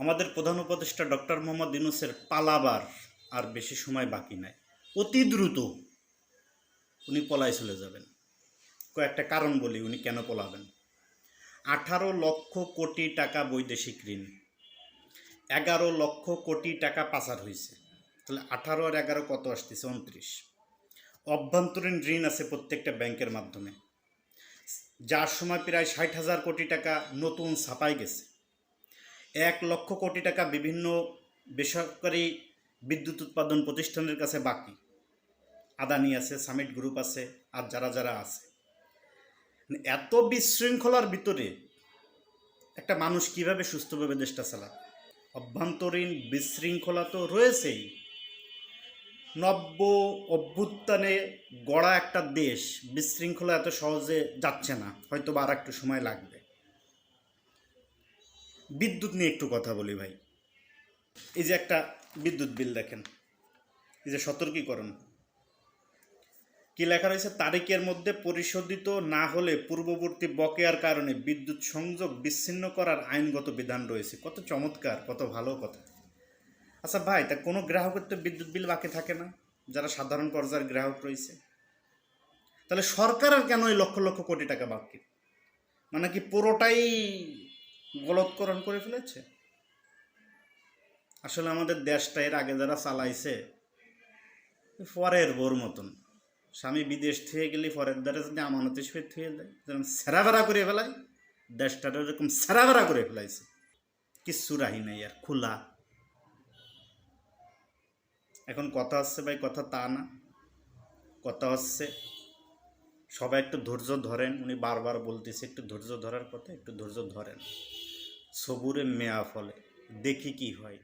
আমাদের প্রধান উপদেষ্টা ডক্টর মোহাম্মদ ইউনুসের পালাবার আর বেশি সময় বাকি নাই। অতি দ্রুত উনি পলায় চলে যাবেন। কয়েকটা কারণ বলি উনি কেন পলাবেন। আঠারো লক্ষ কোটি টাকা বৈদেশিক ঋণ। এগারো লক্ষ কোটি টাকা পাচার হয়েছে তাহলে আঠারো আর এগারো কত আসতেছে? উনত্রিশ। অভ্যন্তরীণ ঋণ আছে প্রত্যেকটা ব্যাংকের মাধ্যমে। যার সময় প্রায় ষাট হাজার কোটি টাকা নতুন ছাপাই গেছে। এক লক্ষ কোটি টাকা বিভিন্ন বেসরকারি বিদ্যুৎ উৎপাদন প্রতিষ্ঠানের কাছে বাকি। আদানি আছে, সামিট গ্রুপ আছে, আর যারা যারা আছে। এত বিশৃঙ্খলার ভিতরে একটা মানুষ কীভাবে সুস্থভাবে দেশটা চালায় অভ্যন্তরীণ বিশৃঙ্খলা তো রয়েছেই। নব্য অভ্যুত্থানে গড়া একটা দেশ বিশৃঙ্খলা এত সহজে যাচ্ছে না হয়তো বা আর একটু সময় লাগবে। বিদ্যুৎ নিয়ে একটু কথা বলি ভাই। এই যে একটা বিদ্যুৎ বিল দেখেন, এই যে সতর্কীকরণ। কি লেখা রয়েছে? তারিখের মধ্যে পরিশোধিত না হলে পূর্ববর্তী বকেয়ার কারণে বিদ্যুৎ সংযোগ বিচ্ছিন্ন করার আইনগত বিধান রয়েছে। কত চমৎকার, কত ভালো কথা। আচ্ছা ভাই, তা কোনো গ্রাহকের তো বিদ্যুৎ বিল বাকি থাকে না, যারা সাধারণ পর্যায়ের গ্রাহক রয়েছে। তাহলে সরকারের কেন এই লক্ষ লক্ষ কোটি টাকা বাকি? মানে কি পুরোটাই গলৎকরণ করে ফেলেছে? আসলে আমাদের দেশটা এর আগে যারা চালাইছে পরের বোর মতন। স্বামী বিদেশ থেকে গেলে পরের দ্বারা যদি আমানতে সে থুয়ে দেয় যেরকম সেরাবেরা করে ফেলায় দেশটাটা এরকম সেরাবেরা করে ফেলাইছে। কিচ্ছু রাহি নাই আর, খোলা। এখন কথা হচ্ছে ভাই, কথা তা না। কথা হচ্ছে সবাই একটু ধৈর্য ধরেন, উনি বারবার বলতেছে, একটু ধৈর্য ধরার কথা একটু ধৈর্য ধরেন। সবুরে মেয়া ফলে, দেখি কি হয়।